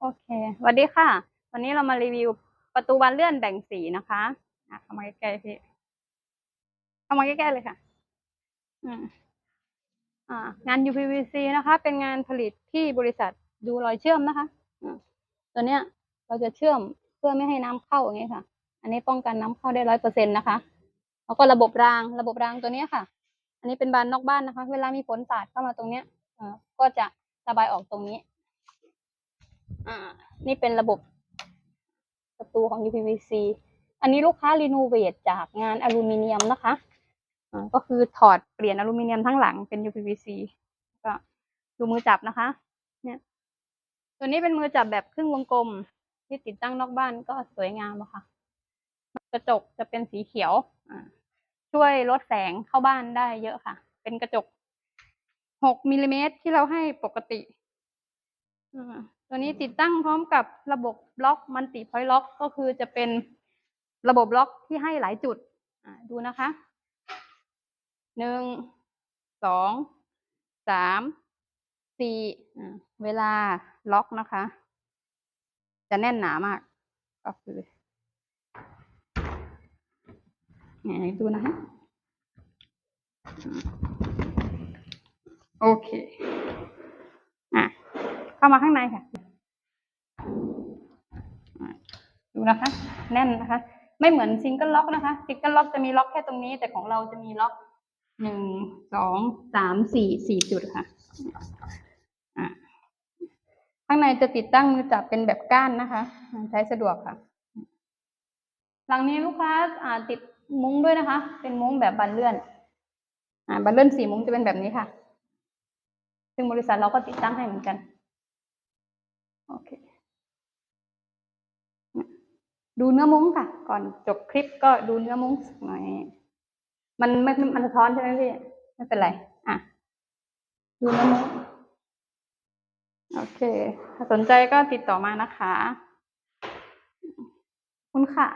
โอเคสวัสดีค่ะ วันนี้เรามารีวิวประตูบานเลื่อนแบ่งสีนะคะอะเข้ามาใกล้ๆพี่เข้ามาใกล้ๆเลยค่ะ อืมอ่างาน UPVC นะคะ เป็นงานผลิตที่บริษัทดูรอยเชื่อมนะคะอ่าตัวเนี้ย เราจะเชื่อมเพื่อไม่ให้น้ำเข้าอย่างเงี้ยค่ะ อันนี้ป้องกันน้ำเข้าได้ร้อยเปอร์เซ็นต์นะคะ แล้วก็ระบบราง ระบบรางตัวเนี้ยค่ะ อันนี้เป็นบานนอกบ้านนะคะ เวลามีฝนสาดเข้ามาตรงเนี้ยอ่าก็จะระบายออกตรงนี้ อ่า นี่เป็นระบบประตูของ UPVC อันนี้ลูกค้ารีโนเวทจากงานอลูมิเนียมนะคะอ่าก็คือถอดเปลี่ยนอลูมิเนียมทั้งหลังเป็น UPVC ก็ดูมือจับนะคะ เนี่ย ตัวนี้เป็นมือจับแบบครึ่งวงกลม ที่ติดตั้งนอกบ้านก็สวยงามอะค่ะ กระจกจะเป็นสีเขียว อ่า ช่วยลดแสงเข้าบ้านได้เยอะค่ะ เป็นกระจก6มิลลิเมตรที่เราให้ปกติ ตัวนี้ติดตั้งพร้อมกับระบบบล็อกมันติพอยล็อกก็คือจะเป็นระบบบล็อกที่ให้หลายจุดดูนะคะหนึ่งสองสามสี่เวลาล็อกนะคะ จะแน่นหนามาก ก็คือดูนะคะโอเค เข้ามาข้างในค่ะ ดูนะคะ แน่นนะคะ ไม่เหมือนซิงเกิลล็อกนะคะซิงเกิลล็อกจะมีล็อกแค่ตรงนี้ แต่ของเราจะมีล็อกหนึ่งสองสามสี่สี่จุดค่ะอะข้างในจะติดตั้งมือจับเป็นแบบก้านนะคะ ใช้สะดวกค่ะ หลังนี้ลูกค้าอ่าติดมุ้งด้วยนะคะ เป็นมุ้งแบบบันเลื่อน อ่าบันเลื่อนสี่มุ้งจะเป็นแบบนี้ค่ะ ซึ่งบริษัทเราก็ติดตั้งให้เหมือนกัน โอเค ดูเนื้อมุ้งค่ะ ก่อนจบคลิปก็ดูเนื้อมุ้งสักหน่อย มันไม่มันสะท้อนใช่ไหมพี่ ไม่เป็นไร อะ ดูเนื้อมุ้ง โอเค ถ้าสนใจก็ติดต่อมานะคะ คุณค่ะ